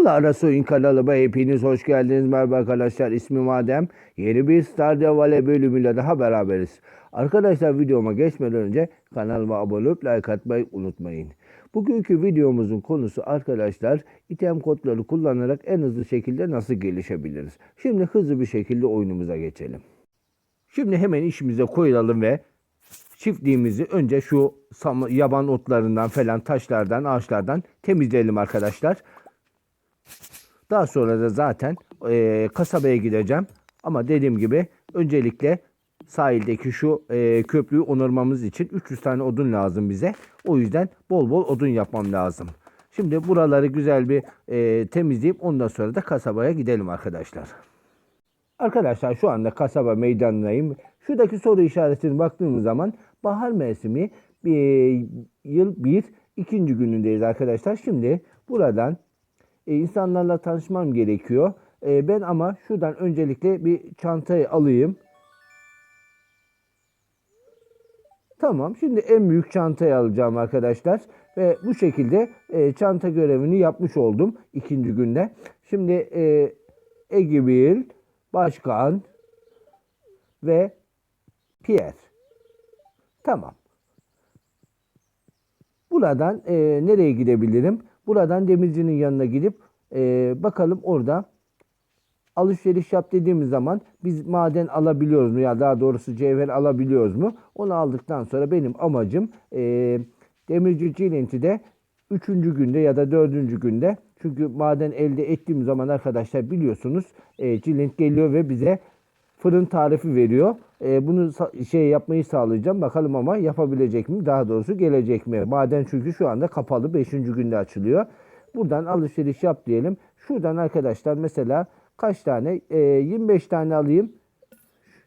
Mola Arası Oyun kanalıma hepiniz hoş geldiniz. Merhaba arkadaşlar ismim Adem. Yeni bir Stardew Valley bölümüyle daha beraberiz. Arkadaşlar videoma geçmeden önce kanalıma abone olup like atmayı unutmayın. Bugünkü videomuzun konusu arkadaşlar item kodları kullanarak en hızlı şekilde nasıl gelişebiliriz. Şimdi hızlı bir şekilde oyunumuza geçelim. Şimdi hemen işimize koyulalım ve çiftliğimizi önce şu yaban otlarından falan taşlardan ağaçlardan temizleyelim arkadaşlar. Daha sonra da zaten eee, kasabaya gideceğim. Ama dediğim gibi öncelikle sahildeki şu eee, köprüyü onarmamız için 300 tane odun lazım bize. O yüzden bol bol odun yapmam lazım. Şimdi buraları güzel bir eee, temizleyip ondan sonra da kasabaya gidelim arkadaşlar. Arkadaşlar şu anda kasaba meydanındayım. Şuradaki soru işaretine baktığımız zaman bahar mevsimi bir yıl bir ikinci günündeyiz arkadaşlar. Şimdi buradan e, insanlarla tanışmam gerekiyor. E, ben ama şuradan öncelikle bir çantayı alayım. Tamam şimdi en büyük çantayı alacağım arkadaşlar. Ve bu şekilde e, çanta görevini yapmış oldum ikinci günde. Şimdi e, Egibil, Başkan ve Pierre. Tamam. Buradan e, nereye gidebilirim? Buradan demircinin yanına gidip e, bakalım orada alışveriş yap dediğimiz zaman biz maden alabiliyoruz mu ya daha doğrusu cevher alabiliyoruz mu? Onu aldıktan sonra benim amacım e, demirci Cilent'i'de 3. günde ya da 4. günde çünkü maden elde ettiğim zaman arkadaşlar biliyorsunuz e, Cilent geliyor ve bize fırın tarifi veriyor. E, bunu şey yapmayı sağlayacağım. Bakalım ama yapabilecek mi? Daha doğrusu gelecek mi? Maden çünkü şu anda kapalı. 5. günde açılıyor. Buradan alışveriş yap diyelim. Şuradan arkadaşlar mesela kaç tane? E, 25 tane alayım.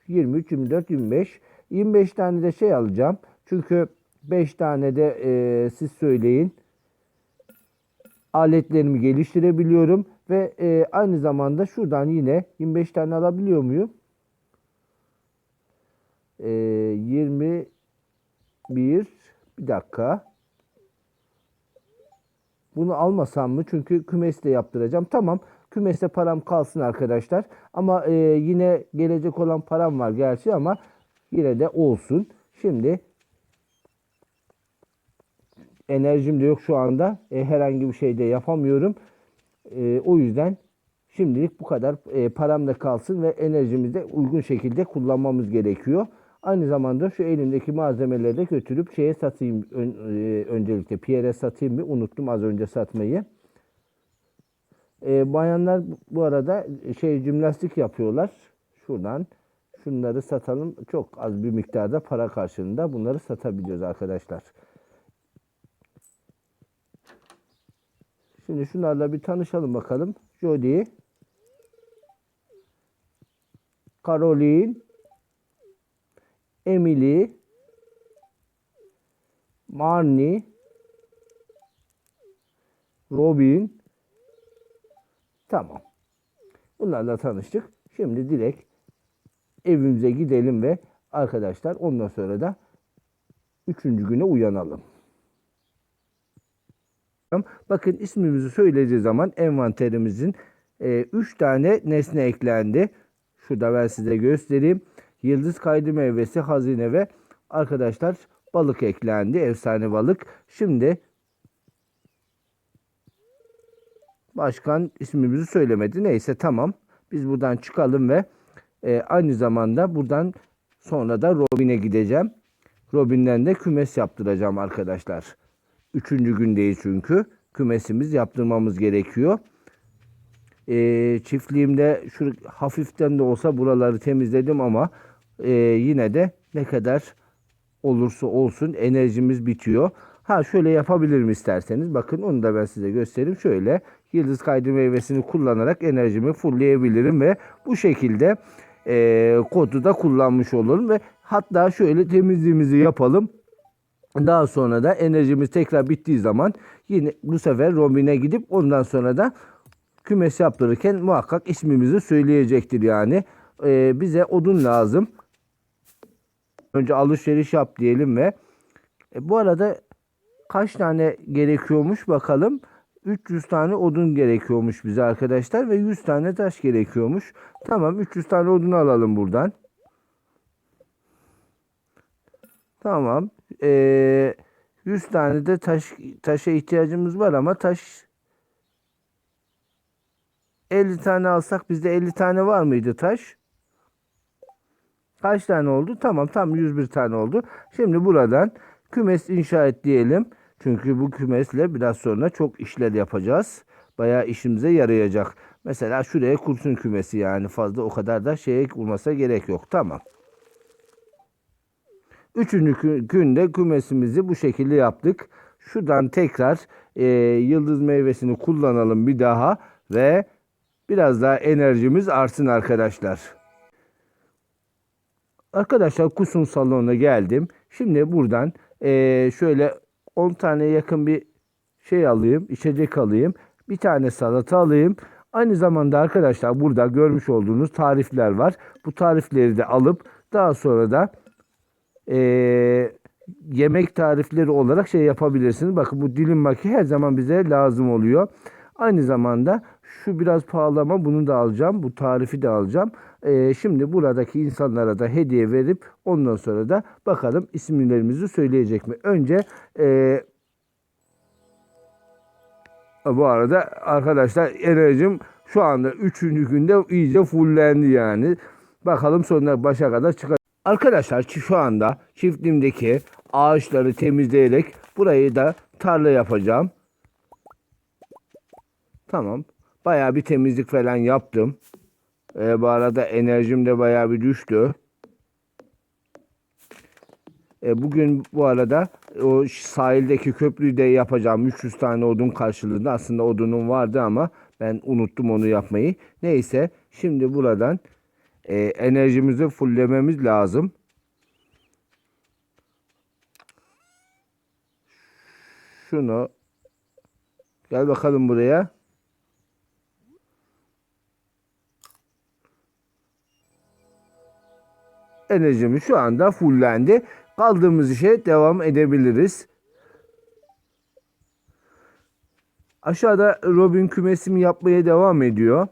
23, 24, 25. 25 tane de şey alacağım. Çünkü 5 tane de e, siz söyleyin. Aletlerimi geliştirebiliyorum. Ve e, aynı zamanda şuradan yine 25 tane alabiliyor muyum? E, 21 bir dakika. Bunu almasam mı? Çünkü kümesle yaptıracağım. Tamam. Kümeste param kalsın arkadaşlar. Ama e, yine gelecek olan param var gerçi ama yine de olsun. Şimdi enerjim de yok şu anda. E, herhangi bir şey de yapamıyorum. E, o yüzden şimdilik bu kadar e, param da kalsın ve enerjimizi de uygun şekilde kullanmamız gerekiyor. Aynı zamanda şu elimdeki malzemeleri de götürüp şeye satayım. Ön- e, öncelikle Pierre'e satayım bir unuttum az önce satmayı. E, bayanlar bu arada şey jimnastik yapıyorlar. Şuradan şunları satalım. Çok az bir miktarda para karşılığında bunları satabiliyoruz arkadaşlar. Şimdi şunlarla bir tanışalım bakalım. Jody, Caroline, Emily, Marnie, Robin. Tamam. Bunlarla tanıştık. Şimdi direkt evimize gidelim ve arkadaşlar ondan sonra da üçüncü güne uyanalım. Bakın ismimizi söylediği zaman envanterimizin 3 tane nesne eklendi. Şurada ben size göstereyim. Yıldız kaydı meyvesi, hazine ve arkadaşlar balık eklendi. Efsane balık. Şimdi başkan ismimizi söylemedi. Neyse tamam. Biz buradan çıkalım ve e, aynı zamanda buradan sonra da Robin'e gideceğim. Robin'den de kümes yaptıracağım arkadaşlar. Üçüncü gündeyiz çünkü. Kümesimiz yaptırmamız gerekiyor. Ee, çiftliğimde şu hafiften de olsa buraları temizledim ama e, yine de ne kadar olursa olsun enerjimiz bitiyor. Ha şöyle yapabilirim isterseniz. Bakın onu da ben size göstereyim. Şöyle yıldız kaydı meyvesini kullanarak enerjimi fullleyebilirim ve bu şekilde e, kodu da kullanmış olurum ve hatta şöyle temizliğimizi yapalım. Daha sonra da enerjimiz tekrar bittiği zaman yine bu sefer Robin'e gidip ondan sonra da kümes yaptırırken muhakkak ismimizi söyleyecektir yani. Ee, bize odun lazım. Önce alışveriş yap diyelim ve e, bu arada kaç tane gerekiyormuş bakalım. 300 tane odun gerekiyormuş bize arkadaşlar ve 100 tane taş gerekiyormuş. Tamam 300 tane odun alalım buradan. Tamam. Ee, 100 tane de taş taşa ihtiyacımız var ama taş 50 tane alsak bizde 50 tane var mıydı taş? Kaç tane oldu? Tamam tam 101 tane oldu. Şimdi buradan kümes inşa et diyelim. Çünkü bu kümesle biraz sonra çok işler yapacağız. Bayağı işimize yarayacak. Mesela şuraya kursun kümesi yani fazla o kadar da şeye kurmasa gerek yok. Tamam. Üçüncü günde kümesimizi bu şekilde yaptık. Şuradan tekrar e, yıldız meyvesini kullanalım bir daha ve biraz daha enerjimiz artsın arkadaşlar. Arkadaşlar kusun salonuna geldim. Şimdi buradan eee, şöyle 10 tane yakın bir şey alayım, içecek alayım. Bir tane salata alayım. Aynı zamanda arkadaşlar burada görmüş olduğunuz tarifler var. Bu tarifleri de alıp daha sonra da eee, yemek tarifleri olarak şey yapabilirsiniz. Bakın bu dilim maki her zaman bize lazım oluyor. Aynı zamanda şu biraz pahalı ama bunu da alacağım. Bu tarifi de alacağım. Ee, şimdi buradaki insanlara da hediye verip ondan sonra da bakalım isimlerimizi söyleyecek mi? Önce ee, bu arada arkadaşlar enerjim şu anda 3. günde iyice fullendi yani. Bakalım sonuna başa kadar çıkacak. Arkadaşlar şu anda çiftliğimdeki ağaçları temizleyerek burayı da tarla yapacağım. Tamam. Bayağı bir temizlik falan yaptım. Ee, bu arada enerjim de bayağı bir düştü. Ee, bugün bu arada o sahildeki köprüyü de yapacağım. 300 tane odun karşılığında. Aslında odunum vardı ama ben unuttum onu yapmayı. Neyse şimdi buradan e, enerjimizi fulllememiz lazım. Şunu gel bakalım buraya. Enerjimiz şu anda fullendi. Kaldığımız işe devam edebiliriz. Aşağıda Robin kümesimi yapmaya devam ediyor.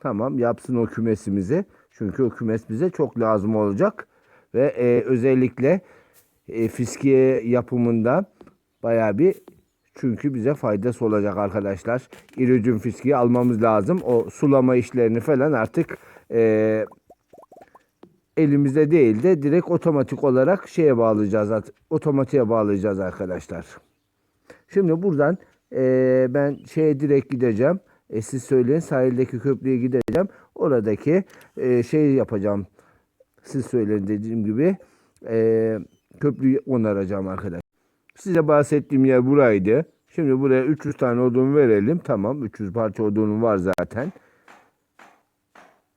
Tamam yapsın o kümesimizi. Çünkü o kümes bize çok lazım olacak. Ve e, özellikle e, fiskiye yapımında baya bir çünkü bize faydası olacak arkadaşlar. İrücün fiskiyi almamız lazım. O sulama işlerini falan artık e, elimizde değil de direkt otomatik olarak şeye bağlayacağız. at- Otomatiğe bağlayacağız arkadaşlar. Şimdi buradan eee, ben şeye direkt gideceğim. E, siz söyleyin sahildeki köprüye gideceğim. Oradaki eee, şey yapacağım. Siz söyleyin dediğim gibi eee, köprüyü onaracağım arkadaşlar. Size bahsettiğim yer buraydı. Şimdi buraya 300 tane odun verelim. Tamam 300 parça odunum var zaten.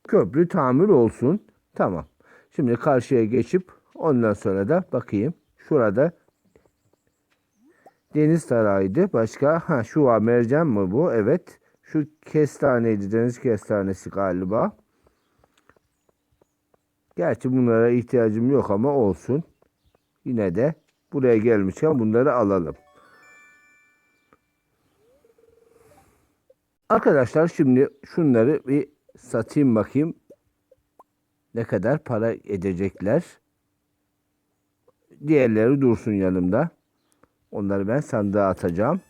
Köprü tamir olsun. Tamam. Şimdi karşıya geçip ondan sonra da bakayım. Şurada deniz sarayıydı. Başka ha şu var mercan mı bu? Evet. Şu kestaneydi. Deniz kestanesi galiba. Gerçi bunlara ihtiyacım yok ama olsun. Yine de buraya gelmişken bunları alalım. Arkadaşlar şimdi şunları bir satayım bakayım ne kadar para edecekler. Diğerleri dursun yanımda. Onları ben sandığa atacağım.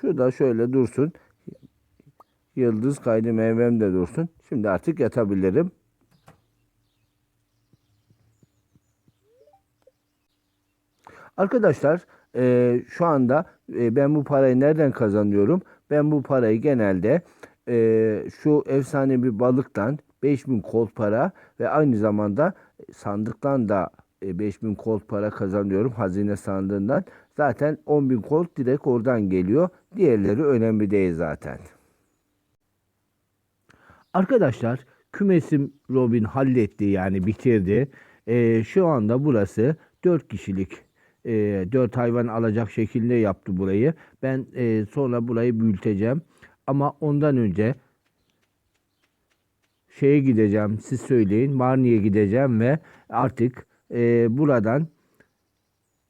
Şu da şöyle dursun. Yıldız kaydı meyvem de dursun. Şimdi artık yatabilirim. Arkadaşlar e, şu anda e, ben bu parayı nereden kazanıyorum? Ben bu parayı genelde e, şu efsane bir balıktan 5000 kolt para ve aynı zamanda sandıktan da e, 5000 kolt para kazanıyorum hazine sandığından. Zaten 10.000 kolt direkt oradan geliyor. Diğerleri önemli değil zaten. Arkadaşlar kümesim Robin halletti yani bitirdi. Ee, şu anda burası 4 kişilik e, 4 hayvan alacak şekilde yaptı burayı. Ben e, sonra burayı büyüteceğim. Ama ondan önce şeye gideceğim. Siz söyleyin. Marni'ye gideceğim ve artık e, buradan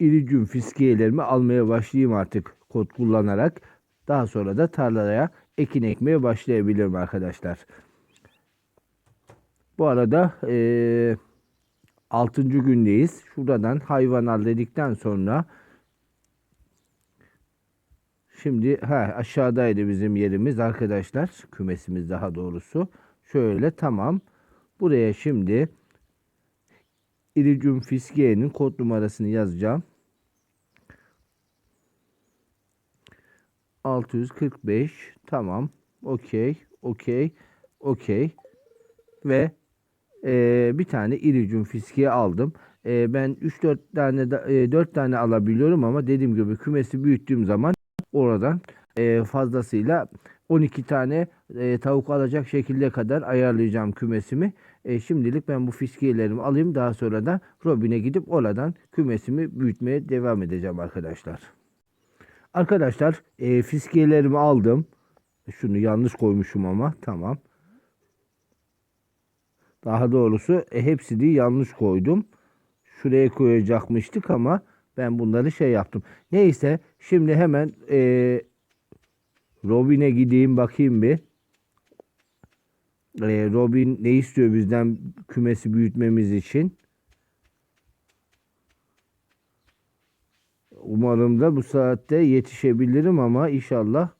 iricüm fiskiyelerimi almaya başlayayım artık kod kullanarak. Daha sonra da tarlaya ekin ekmeye başlayabilirim arkadaşlar. Bu arada e, 6. gündeyiz. Şuradan hayvan dedikten sonra Şimdi ha aşağıdaydı bizim yerimiz arkadaşlar. Kümesimiz daha doğrusu. Şöyle tamam. Buraya şimdi İricum Fiskiye'nin kod numarasını yazacağım. 645 tamam. Okey. Okey. Okey. Ve e, bir tane İricum Fiskiye aldım. E, ben 3-4 tane da, e, 4 tane alabiliyorum ama dediğim gibi kümesi büyüttüğüm zaman oradan e, fazlasıyla 12 tane e, tavuk alacak şekilde kadar ayarlayacağım kümesimi. E, şimdilik ben bu fiskiyelerimi alayım. Daha sonra da Robin'e gidip oradan kümesimi büyütmeye devam edeceğim arkadaşlar. Arkadaşlar e, fiskiyelerimi aldım. Şunu yanlış koymuşum ama tamam. Daha doğrusu e, hepsini yanlış koydum. Şuraya koyacakmıştık ama ben bunları şey yaptım. Neyse şimdi hemen e, Robin'e gideyim bakayım bir. E, Robin ne istiyor bizden kümesi büyütmemiz için? Umarım da bu saatte yetişebilirim ama inşallah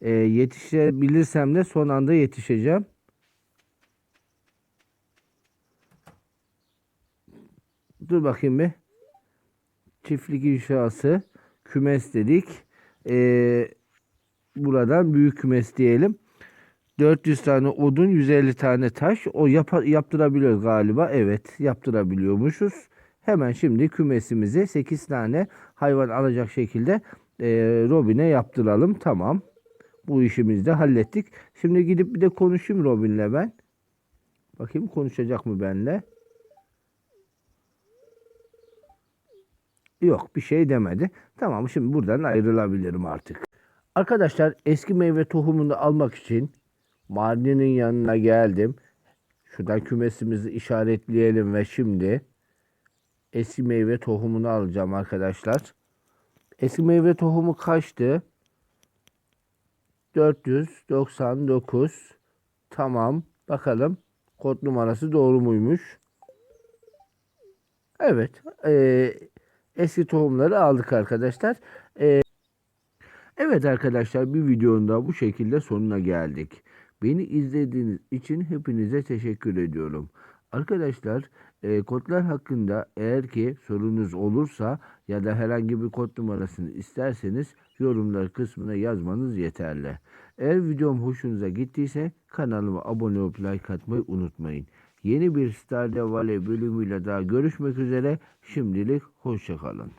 e, yetişebilirsem de son anda yetişeceğim. Dur bakayım bir. Çiftlik inşası kümes dedik. Ee, buradan büyük kümes diyelim. 400 tane odun, 150 tane taş. O yap yaptırabiliyoruz galiba. Evet, yaptırabiliyormuşuz. Hemen şimdi kümesimizi 8 tane hayvan alacak şekilde e, Robin'e yaptıralım. Tamam. Bu işimizi de hallettik. Şimdi gidip bir de konuşayım Robin'le ben. Bakayım konuşacak mı benimle? Yok bir şey demedi. Tamam şimdi buradan ayrılabilirim artık. Arkadaşlar eski meyve tohumunu almak için Marni'nin yanına geldim. Şuradan kümesimizi işaretleyelim ve şimdi eski meyve tohumunu alacağım arkadaşlar. Eski meyve tohumu kaçtı? 499. Tamam. Bakalım. Kod numarası doğru muymuş? Evet. Ee, eski tohumları aldık arkadaşlar. Ee, evet arkadaşlar bir videonun da bu şekilde sonuna geldik. Beni izlediğiniz için hepinize teşekkür ediyorum. Arkadaşlar e, kodlar hakkında eğer ki sorunuz olursa ya da herhangi bir kod numarasını isterseniz yorumlar kısmına yazmanız yeterli. Eğer videom hoşunuza gittiyse kanalıma abone olup like atmayı unutmayın. Yeni bir Stardew Valley bölümüyle daha görüşmek üzere. Şimdilik hoşçakalın.